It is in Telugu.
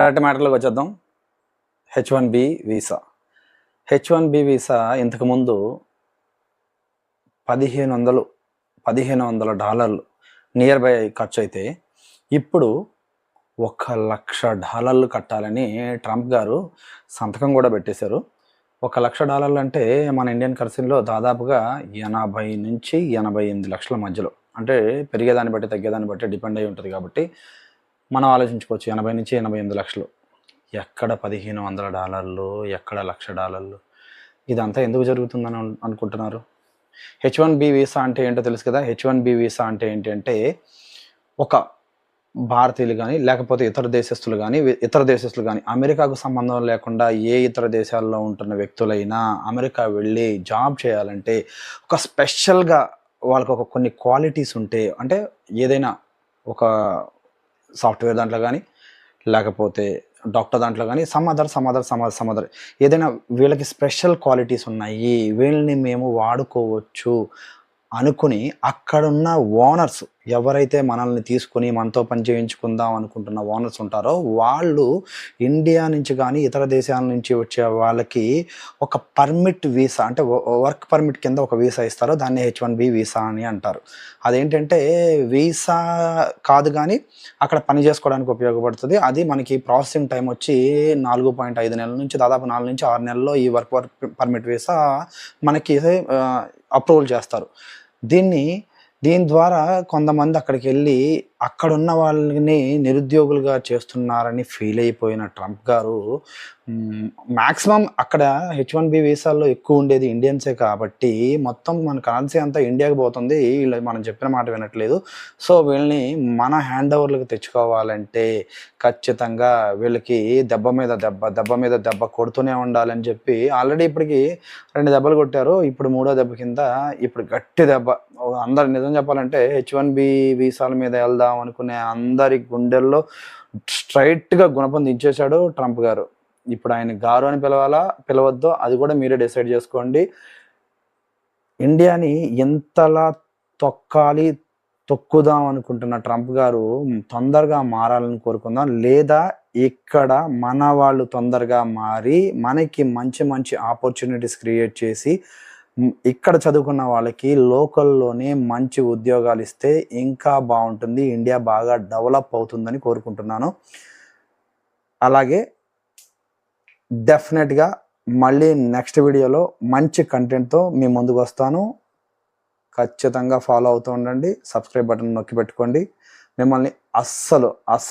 డైరెక్ట్ మ్యాటర్లోకి వచ్చేద్దాం. H one B visa H one B visa ఇంతకుముందు పదిహేను వందలు పదిహేను వందల డాలర్లు నియర్ బై ఖర్చు అయితే ఇప్పుడు ఒక లక్ష డాలర్లు కట్టాలని ట్రంప్ గారు సంతకం కూడా పెట్టేశారు. ఒక లక్ష డాలర్లు అంటే మన ఇండియన్ కరెన్సీలో దాదాపుగా ఎనభై నుంచి ఎనభై ఎనిమిది లక్షల మధ్యలో. అంటే పెరిగేదాన్ని బట్టి తగ్గేదాన్ని బట్టి డిపెండ్ అయి ఉంటుంది కాబట్టి మనం ఆలోచించుకోవచ్చు ఎనభై నుంచి ఎనభై ఎనిమిది లక్షలు. ఎక్కడ పదిహేను వందల డాలర్లు ఎక్కడ లక్ష డాలర్లు? ఇదంతా ఎందుకు జరుగుతుందని అనుకుంటున్నారు? హెచ్ వన్ బి వీసా అంటే ఏంటో తెలుసు కదా? హెచ్ వన్ బి వీసా అంటే ఏంటంటే ఒక భారతీయులు కానీ లేకపోతే ఇతర దేశస్తులు కానీ ఇతర దేశస్తులు కానీ అమెరికాకు సంబంధం లేకుండా ఏ ఇతర దేశాల్లో ఉంటున్న వ్యక్తులైనా అమెరికా వెళ్ళి జాబ్ చేయాలంటే ఒక స్పెషల్గా వాళ్ళకు ఒక కొన్ని క్వాలిటీస్ ఉంటే అంటే ఏదైనా ఒక సాఫ్ట్వేర్ దాంట్లో కానీ లేకపోతే డాక్టర్ దాంట్లో కానీ సమ్ అదర్ సమ్ అదర్ ఏదైనా వీళ్ళకి స్పెషల్ క్వాలిటీస్ ఉన్నాయి వీళ్ళని మేము వాడుకోవచ్చు అనుకుని అక్కడున్న ఓనర్స్ ఎవరైతే మనల్ని తీసుకుని మనతో పని చేయించుకుందాం అనుకుంటున్న ఓనర్స్ ఉంటారో వాళ్ళు ఇండియా నుంచి కానీ ఇతర దేశాల నుంచి వచ్చే వాళ్ళకి ఒక పర్మిట్ వీసా అంటే వర్క్ పర్మిట్ కింద ఒక వీసా ఇస్తారో. దాన్ని హెచ్ వన్ బి వీసా అని అంటారు. అదేంటంటే వీసా కాదు కానీ అక్కడ పని చేసుకోవడానికి ఉపయోగపడుతుంది. అది మనకి ప్రాసెసింగ్ టైం వచ్చి నాలుగు పాయింట్ ఐదు నెలల నుంచి దాదాపు నాలుగు నుంచి ఆరు నెలల్లో ఈ వర్క్ పర్మిట్ వీసా మనకి అప్రూవల్ చేస్తారు. దీన్ని దీని ద్వారా కొంతమంది అక్కడికి వెళ్ళి అక్కడున్న వాళ్ళని నిరుద్యోగులుగా చేస్తున్నారని ఫీల్ అయిపోయిన ట్రంప్ గారు మ్యాక్సిమం అక్కడ హెచ్ వన్ బి వీసాల్లో ఎక్కువ ఉండేది ఇండియన్సే కాబట్టి మొత్తం మన కరెన్సీ అంతా ఇండియాకి పోతుంది. వీళ్ళు మనం చెప్పిన మాట వినట్లేదు. సో వీళ్ళని మన హ్యాండ్ ఓవర్లకు తెచ్చుకోవాలంటే ఖచ్చితంగా వీళ్ళకి దెబ్బ మీద దెబ్బ దెబ్బ మీద దెబ్బ కొడుతూనే ఉండాలని చెప్పి ఆల్రెడీ ఇప్పటికి రెండు దెబ్బలు కొట్టారు. ఇప్పుడు మూడో దెబ్బ కింద ఇప్పుడు గట్టి దెబ్బ. అందరు నిజం చెప్పాలంటే హెచ్ వన్ బి వీసాల మీద వెళ్దాం అనుకునే అందరి గుండెల్లో స్ట్రైట్గా గుణపం దించేశాడు ట్రంప్ గారు. ఇప్పుడు ఆయన గారు అని పిలవాలా పిలవద్దో అది కూడా మీరే డిసైడ్ చేసుకోండి. ఇండియాని ఎంతలా తొక్కాలి తొక్కుదాం అనుకుంటున్న ట్రంప్ గారు తొందరగా మారాలని కోరుకుందాం. లేదా ఇక్కడ మన వాళ్ళు తొందరగా మారి మనకి మంచి మంచి ఆపర్చునిటీస్ క్రియేట్ చేసి ఇక్కడ చదువుకున్న వాళ్ళకి లోకల్లోనే మంచి ఉద్యోగాలు ఇస్తే ఇంకా బాగుంటుంది ఇండియా బాగా డెవలప్ అవుతుందని కోరుకుంటున్నాను. అలాగే డెఫినెట్గా మళ్ళీ నెక్స్ట్ వీడియోలో మంచి కంటెంట్తో మీ ముందుకు వస్తాను. ఖచ్చితంగా ఫాలో అవుతూ ఉండండి సబ్స్క్రైబ్ బటన్ నొక్కి పెట్టుకోండి. మిమ్మల్ని అస్సలు అస్సలు